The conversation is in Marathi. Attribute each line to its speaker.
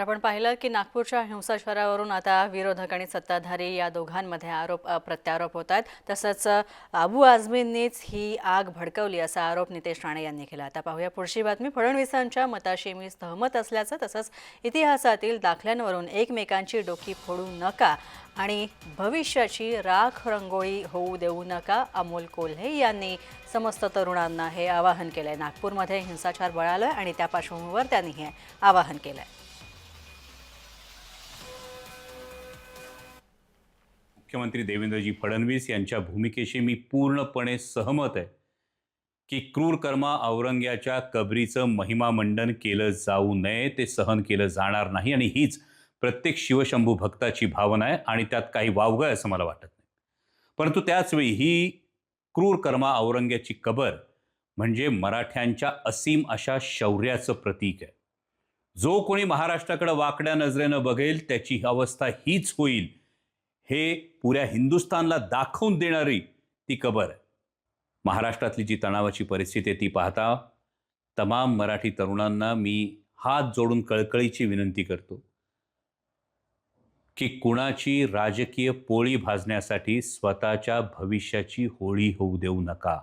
Speaker 1: तर आपण पाहिलं की नागपूरच्या हिंसाचारावरून आता विरोधक आणि सत्ताधारी या दोघांमध्ये आरोप प्रत्यारोप होत आहेत. तसंच अबू आझमींनीच ही आग भडकवली असा आरोप नितेश राणे यांनी केला. आता पाहूया पुढची बातमी. फडणवीसांच्या मताशी मी सहमत असल्याचं तसंच इतिहासातील दाखल्यांवरून एकमेकांची डोकी फोडू नका आणि भविष्याची राख रंगोळी होऊ देऊ नका अमोल कोल्हे यांनी समस्त तरुणांना हे आवाहन केलं आहे नागपूरमध्ये हिंसाचार बळालं आणि त्या पार्श्वभूमीवर त्यांनी हे आवाहन केलं आहे
Speaker 2: मुख्यमंत्री देवेंद्रजी फडणवीस यांच्या भूमिकेशी मी पूर्णपणे सहमत आहे की क्रूर कर्मा औरंग्याच्या कबरीचं महिमा मंडन केलं जाऊ नये ते सहन केलं जाणार नाही आणि हीच प्रत्येक शिवशंभू भक्ताची भावना आहे आणि त्यात काही वावगं आहे असं मला वाटत नाही. परंतु त्याचवेळी ही क्रूर कर्मा औरंग्याची कबर म्हणजे मराठ्यांच्या असीम अशा शौर्याचं प्रतीक आहे. जो कोणी महाराष्ट्राकडे वाकड्या नजरेनं बघेल त्याची अवस्था हीच होईल हे पुऱ्या हिंदुस्थानला दाखवून देणारी ती कबर आहे. महाराष्ट्रातली जी तणावाची परिस्थिती आहे ती पाहता तमाम मराठी तरुणांना मी हात जोडून कळकळीची विनंती करतो की कुणाची राजकीय पोळी भाजण्यासाठी स्वतःच्या भविष्याची होळी होऊ देऊ नका.